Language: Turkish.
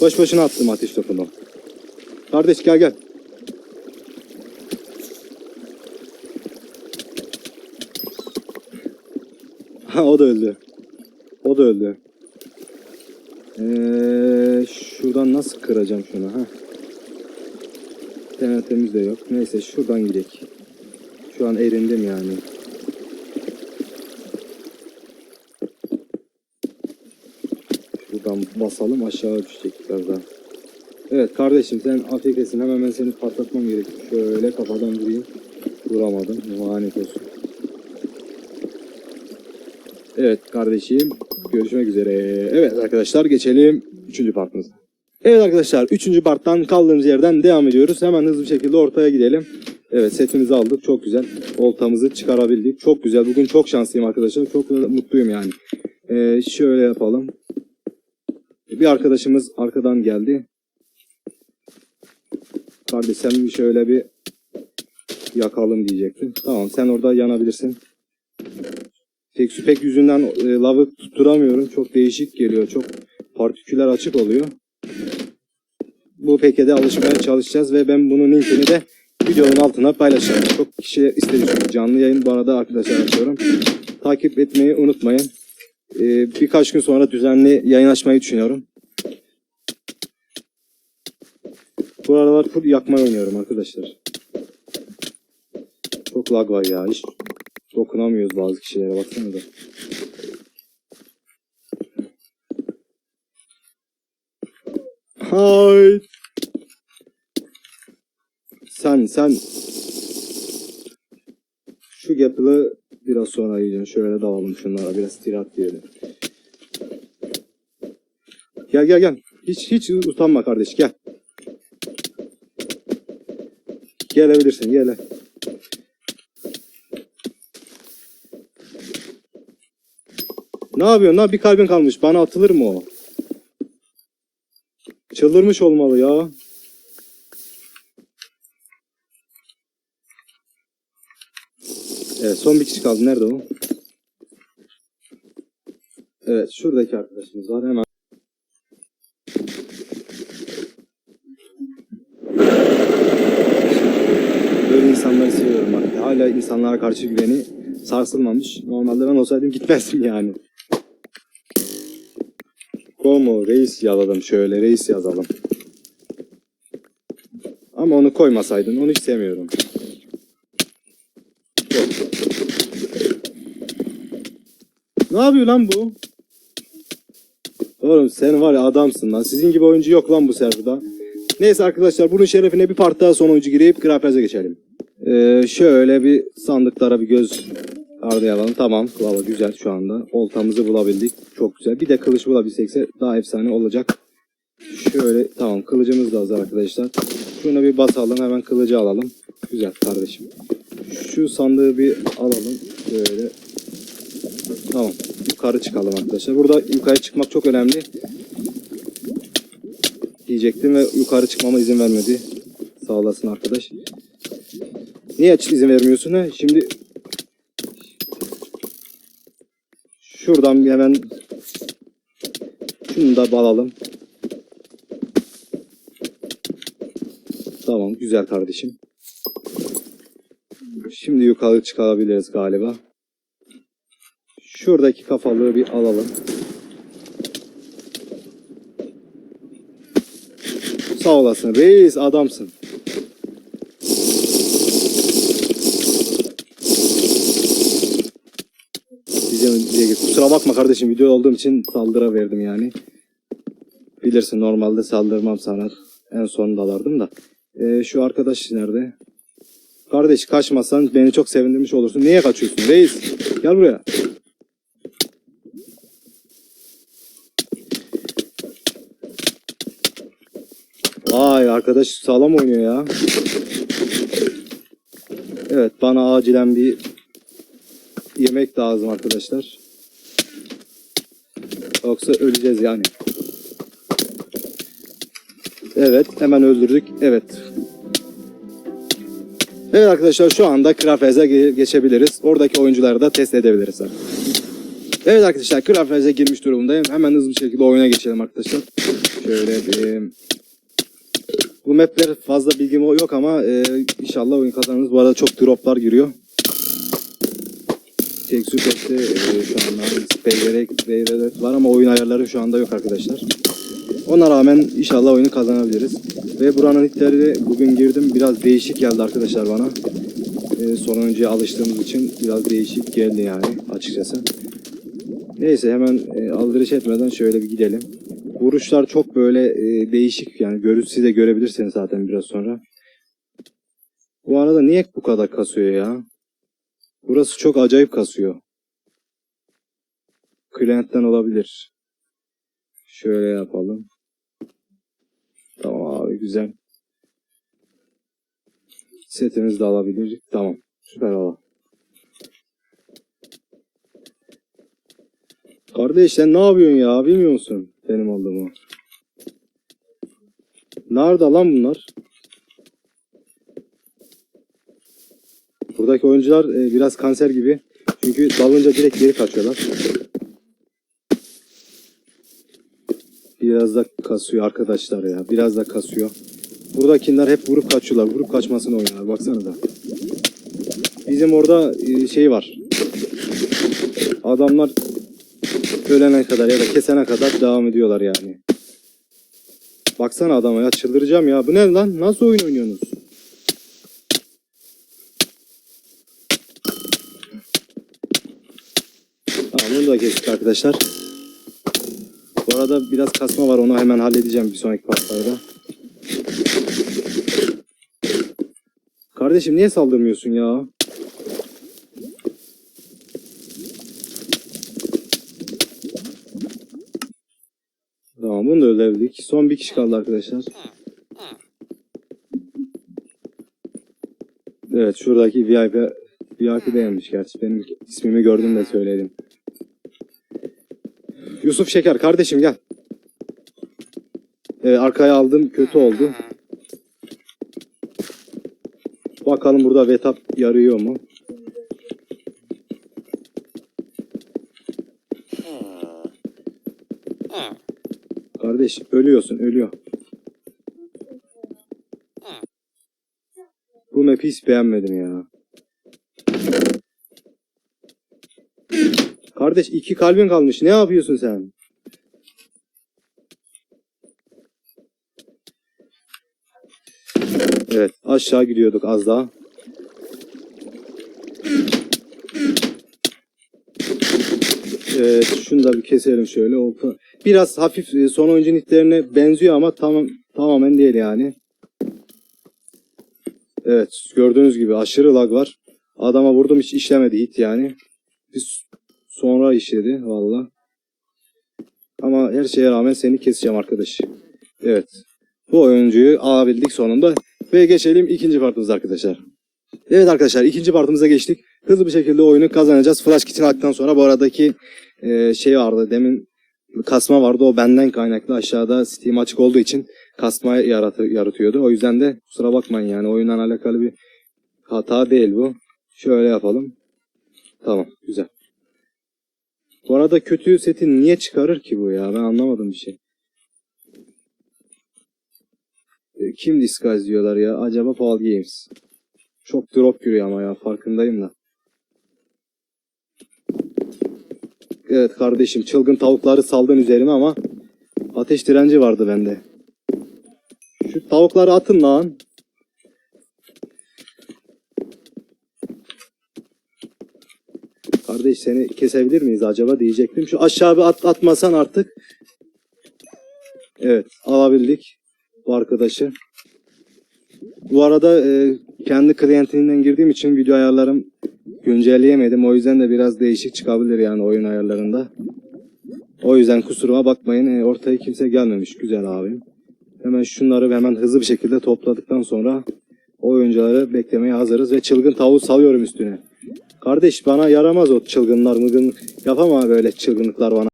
Baş başına attım ateş topunu. Kardeş gel gel. Ha o da öldü. O da öldü. Ee, şuradan nasıl kıracağım şunu ha? TNT'miz de yok. Neyse şuradan gidelim. Şu an erindim yani. Şuradan basalım aşağı düşecek birazdan. Evet kardeşim sen Afrika'sın hemen ben seni patlatmam gerekiyor. Şöyle kafadan vurayım. Vuramadım. Lanet olsun. Evet kardeşim. Görüşmek üzere. Evet arkadaşlar geçelim 3. partımıza. Evet arkadaşlar 3. parttan kaldığımız yerden devam ediyoruz. Hemen hızlı bir şekilde ortaya gidelim. Evet setimizi aldık. Çok güzel. Oltamızı çıkarabildik. Çok güzel. Bugün çok şanslıyım arkadaşlar. Çok mutluyum yani. Ee, şöyle yapalım. Bir arkadaşımız arkadan geldi. Kardeş sen bir şöyle bir yakalım diyecektim. Tamam sen orada yanabilirsin. Tek süpek yüzünden e, lavı tutturamıyorum. Çok değişik geliyor. Çok partiküler açık oluyor. Bu pekede alışmaya çalışacağız ve ben bunun linkini de videonun altına paylaşacağım. Çok kişi istedi canlı yayın bu arada arkadaşlar açıyorum. Takip etmeyi unutmayın. Ee, birkaç gün sonra düzenli yayın açmayı düşünüyorum. Bu aralar full yakma oynuyorum arkadaşlar. Çok lag var ya. Hiç dokunamıyoruz bazı kişilere baksanıza. Hay. Sen sen şu gap'lı biraz sonra yiyeceğim. Şöyle dalalım şunlara biraz istirahat diyelim. Gel gel gel. Hiç hiç utanma kardeş gel. Gelebilirsin gele. Ne yapıyorsun lan? Bir kalbin kalmış. Bana atılır mı o? Çıldırmış olmalı ya. Son bir kişi kaldı. Nerede o? Evet şuradaki arkadaşımız var. Hemen. Böyle insanları seviyorum bak. Hala insanlara karşı güveni sarsılmamış. Normalde ben olsaydım gitmezdim yani. Como reis yazalım şöyle reis yazalım. Ama onu koymasaydın onu hiç sevmiyorum. Ne yapıyor lan bu? Oğlum sen var ya adamsın lan. Sizin gibi oyuncu yok lan bu serverda. Neyse arkadaşlar bunun şerefine bir part daha son oyuncu gireyip Grafez'e geçelim. Ee, şöyle bir sandıklara bir göz ardayalım. Tamam klava güzel şu anda. Oltamızı bulabildik. Çok güzel. Bir de kılıç bulabilsekse daha efsane olacak. Şöyle tamam kılıcımız da hazır arkadaşlar. Şunu bir basalım hemen kılıcı alalım. Güzel kardeşim. Şu sandığı bir alalım. Böyle. Tamam. Yukarı çıkalım arkadaşlar. Burada yukarı çıkmak çok önemli. Diyecektim ve yukarı çıkmama izin vermedi. Sağ olasın arkadaş. Niye hiç izin vermiyorsun ha? Şimdi şuradan hemen şunu da alalım. Tamam güzel kardeşim. Şimdi yukarı çıkabiliriz galiba. Şuradaki kafalığı bir alalım. Sağ olasın reis adamsın. Kusura bakma kardeşim video olduğum için saldıra verdim yani. Bilirsin normalde saldırmam sana. En son dalardım da. Ee, şu arkadaş nerede? Kardeş kaçmasan beni çok sevindirmiş olursun. Niye kaçıyorsun reis? Gel buraya. Arkadaş sağlam oynuyor ya. Evet bana acilen bir yemek lazım arkadaşlar. Yoksa öleceğiz yani. Evet hemen öldürdük. Evet. Evet arkadaşlar şu anda Krafez'e ge- geçebiliriz. Oradaki oyuncuları da test edebiliriz. Evet arkadaşlar Krafez'e girmiş durumdayım. Hemen hızlı bir şekilde oyuna geçelim arkadaşlar. Şöyle bir... Bu mapler fazla bilgim yok ama e, inşallah oyun kazanırız. Bu arada çok droplar giriyor. Tek Süper'de e, şu anda Speylerek var ama oyun ayarları şu anda yok arkadaşlar. Ona rağmen inşallah oyunu kazanabiliriz. Ve buranın hitleri bugün girdim. Biraz değişik geldi arkadaşlar bana. E, sonuncuya alıştığımız için biraz değişik geldi yani açıkçası. Neyse hemen e, aldırış etmeden şöyle bir gidelim. Vuruşlar çok böyle e, değişik yani siz de görebilirsiniz zaten biraz sonra. Bu arada niye bu kadar kasıyor ya? Burası çok acayip kasıyor. Klientten olabilir. Şöyle yapalım. Tamam abi güzel. Setimizi de alabilir. Tamam. Süper valla. Kardeş sen ne yapıyorsun ya? Bilmiyor musun benim olduğumu? Nerede lan bunlar? Buradaki oyuncular e, biraz kanser gibi. Çünkü dalınca direkt geri kaçıyorlar. Biraz da kasıyor arkadaşlar ya. Biraz da kasıyor. Buradakiler hep vurup kaçıyorlar. Vurup kaçmasını oynuyorlar. Baksanıza. Bizim orada e, şey var. Adamlar ölene kadar ya da kesene kadar devam ediyorlar yani. Baksana adama ya çıldıracağım ya. Bu ne lan? Nasıl oyun oynuyorsunuz? Tamam bunu da kestik arkadaşlar. Bu arada biraz kasma var onu hemen halledeceğim bir sonraki partlarda. Kardeşim niye saldırmıyorsun ya? Tamam bunu. Son bir kişi kaldı arkadaşlar. Evet şuradaki VIP VIP değilmiş gerçi. Benim ismimi gördüm de söyledim. Yusuf Şeker kardeşim gel. Evet, arkaya aldım kötü oldu. Bakalım burada vetap yarıyor mu? Kardeş ölüyorsun ölüyor. Bu map'i beğenmedim ya. Kardeş iki kalbin kalmış. Ne yapıyorsun sen? Evet aşağı gidiyorduk az daha. Evet şunu da bir keselim şöyle. Biraz hafif e, son oyuncu nitlerine benziyor ama tamam tamamen değil yani. Evet gördüğünüz gibi aşırı lag var. Adama vurdum hiç işlemedi hit yani. Biz sonra işledi valla. Ama her şeye rağmen seni keseceğim arkadaş. Evet. Bu oyuncuyu alabildik sonunda. Ve geçelim ikinci partımıza arkadaşlar. Evet arkadaşlar ikinci partımıza geçtik. Hızlı bir şekilde oyunu kazanacağız. Flash kit'ini attıktan sonra bu aradaki e, şey vardı. Demin kasma vardı. O benden kaynaklı. Aşağıda Steam açık olduğu için kasma yaratı, yaratıyordu. O yüzden de kusura bakmayın yani oyundan alakalı bir hata değil bu. Şöyle yapalım. Tamam güzel. Bu arada kötü seti niye çıkarır ki bu ya? Ben anlamadım bir şey. E, Kim disguise diyorlar ya? Acaba Paul Games. Çok drop giriyor ama ya farkındayım da. Evet kardeşim çılgın tavukları saldın üzerime ama ateş direnci vardı bende. Şu tavukları atın lan. Kardeş seni kesebilir miyiz acaba diyecektim. Şu aşağı bir at, atmasan artık. Evet alabildik bu arkadaşı. Bu arada e, kendi klientinden girdiğim için video ayarlarım güncelleyemedim. O yüzden de biraz değişik çıkabilir yani oyun ayarlarında. O yüzden kusuruma bakmayın. E, ortaya kimse gelmemiş. Güzel abi. Hemen şunları hemen hızlı bir şekilde topladıktan sonra oyuncuları beklemeye hazırız ve çılgın tavuğu salıyorum üstüne. Kardeş bana yaramaz o çılgınlar mıgın. Yapama böyle çılgınlıklar bana.